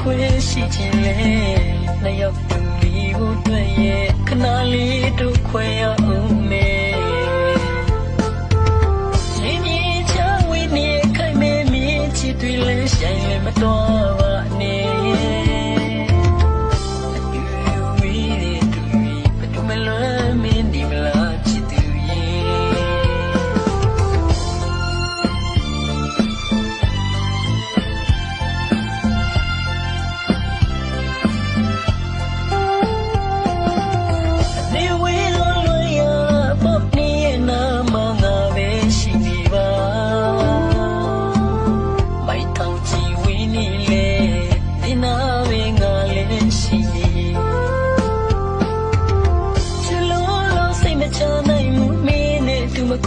ခွင့်ရှိခြင်းလဲနှစ်ယောက်တူမီဖို့တွေ့ရဲ့ခဏလေးတို့ခွဲရ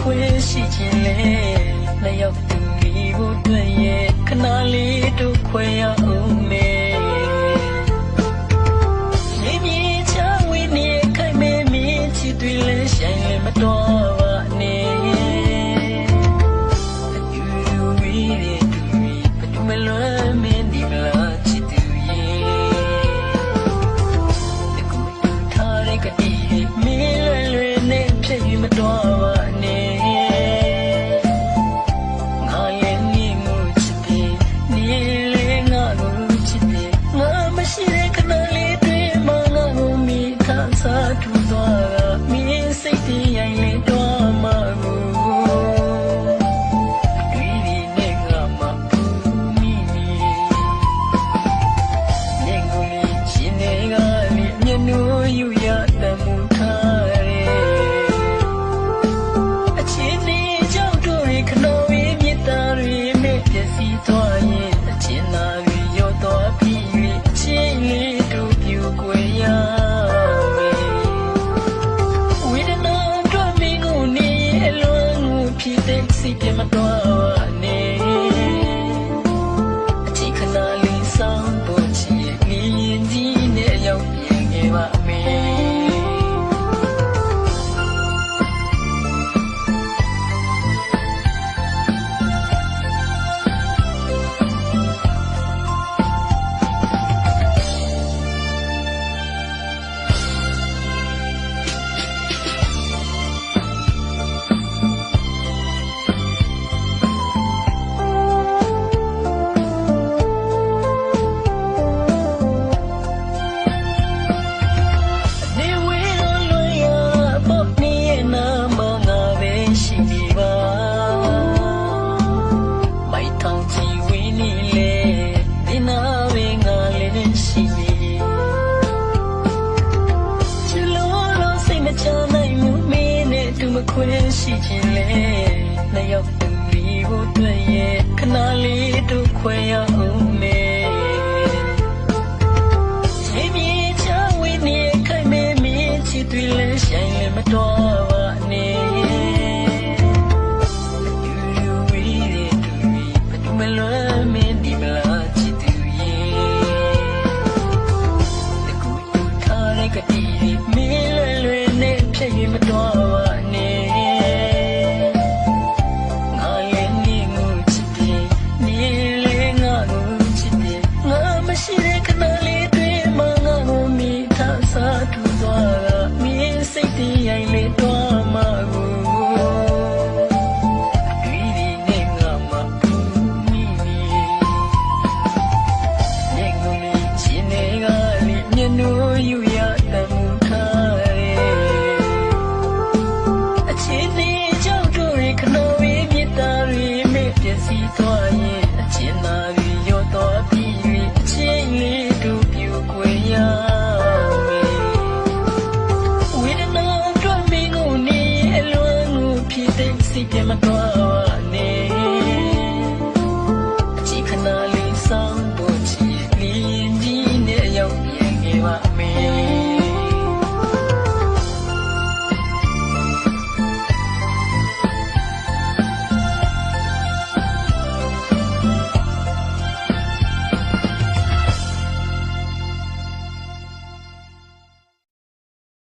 ခွေရှိခြင်းနဲ့နှစ်ယောက်တူညီဖို့တွေ့ရဲ့ခဏလေးတို့ခွဲရအောင်မေနေမြေချဝင်းနေခိုင်မဲမြင်ချစ်တွေလဲဆိုင်လဲမတော် စီသွားရင်အချင်းသာရီရောတော့ပြီး၍ချင်းလေးတို့ပြူကွယ်ရမယ်ဝိဒနာတို့မင်းကိုနေအလွန်ကိုဖြစ်တဲ့စီပြမတော်နေအချင်းခဏလေးဆောင်ဖို့ချီနေရင်ဒီနဲ့ရောက်ပြေငယ်ပါ ခွင့်ရှိခြင်းလေနှစ်ယောက်သူဒီကိုတွေ့ရဲ့ခဏလေးတို့ခွဲရအောင်မေချိန်မြေချဝင်းနေခိုင်မေမြေချစ်တွေလဲဆိုင်လဲမတော် 做了。in my club.